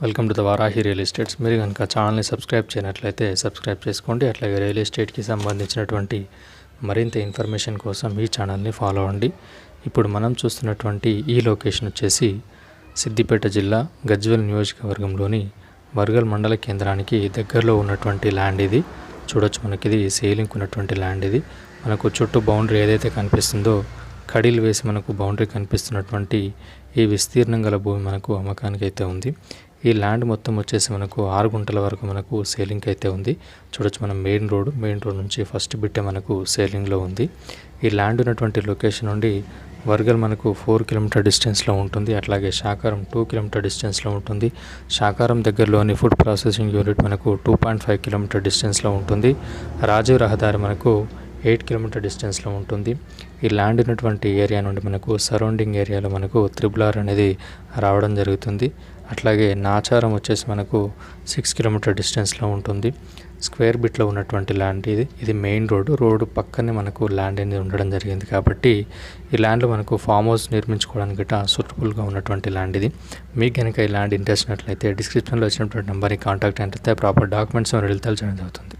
Welcome to the Varahi real estates. మీరు కనుక ఛానల్ని సబ్స్క్రైబ్ చేయనట్లయితే సబ్స్క్రైబ్ చేసుకోండి. అట్లాగే రియల్ ఎస్టేట్కి సంబంధించినటువంటి మరింత ఇన్ఫర్మేషన్ కోసం ఈ ఛానల్ని ఫాలో అవ్వండి. ఇప్పుడు మనం చూస్తున్నటువంటి ఈ లొకేషన్ వచ్చేసి సిద్దిపేట జిల్లా గజ్వెల్ నియోజకవర్గంలోని వర్గల్ మండల కేంద్రానికి దగ్గరలో ఉన్నటువంటి ల్యాండ్ ఇది. చూడొచ్చు మనకి ఇది సేలింగ్ ఉన్నటువంటి ల్యాండ్ ఇది. మనకు చుట్టూ బౌండరీ ఏదైతే కనిపిస్తుందో కడీలు వేసి మనకు బౌండరీ కనిపిస్తున్నటువంటి ఈ విస్తీర్ణం గల భూమి మనకు అమ్మకానికి అయితే ఉంది. ఈ ల్యాండ్ మొత్తం వచ్చేసి మనకు ఆరు గుంటల వరకు మనకు సేలింగ్ అయితే ఉంది. చూడొచ్చు మనం మెయిన్ రోడ్ మెయిన్ రోడ్ నుంచి ఫస్ట్ బిట్టే మనకు సేలింగ్లో ఉంది. ఈ ల్యాండ్ ఉన్నటువంటి లొకేషన్ నుండి వర్గల్ మనకు ఫోర్ కిలోమీటర్ డిస్టెన్స్లో ఉంటుంది. అట్లాగే శాకారం టూ కిలోమీటర్ డిస్టెన్స్లో ఉంటుంది. శాకారం దగ్గరలోని ఫుడ్ ప్రాసెసింగ్ యూనిట్ మనకు టూ పాయింట్ ఫైవ్ కిలోమీటర్ డిస్టెన్స్లో ఉంటుంది. రాజీవ్ రహదారి మనకు ఎయిట్ కిలోమీటర్ డిస్టెన్స్లో ఉంటుంది. ఈ ల్యాండ్ ఉన్నటువంటి ఏరియా నుండి మనకు సరౌండింగ్ ఏరియాలో మనకు త్రిబుల్ ఆర్ అనేది రావడం జరుగుతుంది. అట్లాగే నాచారం వచ్చేసి మనకు సిక్స్ కిలోమీటర్ డిస్టెన్స్లో ఉంటుంది. స్క్వేర్ బిట్లో ఉన్నటువంటి ల్యాండ్ ఇది. ఇది మెయిన్ రోడ్డు. రోడ్డు పక్కనే మనకు ల్యాండ్ అనేది ఉండడం జరిగింది కాబట్టి ఈ ల్యాండ్లో మనకు ఫామ్ హౌస్ నిర్మించుకోవడానికి గట్రా సూటబుల్గా ఉన్నటువంటి ల్యాండ్ ఇది. మీకు కనుక ఈ ల్యాండ్ ఇంట్రెస్ట్ ఉన్నట్లయితే డిస్క్రిప్షన్లో వచ్చినటువంటి నెంబర్ని కాంటాక్ట్ అయితే ప్రాపర్ డాక్యుమెంట్స్ రిలీజ్ చేయడం జరుగుతుంది. అవుతుంది